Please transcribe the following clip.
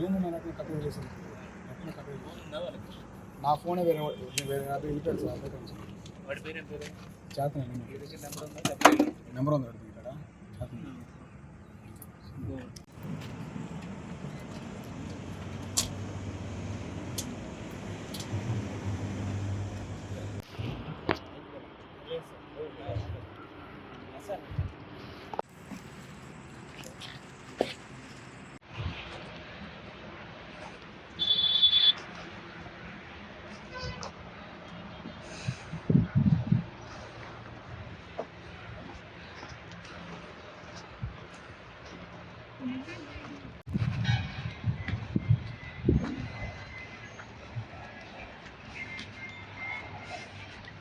Room మనకు కట్టడి చేసింది ఎట్లా కట్టడి చేసింది? నా ఫోనే వేరే వేరే అబ్బాయి వెళ్ళిపోయాడు సార్ వాడి పేరు పేరు? చేతనే నెంబర్ ఉందా? ఇక్కడ చేతనే.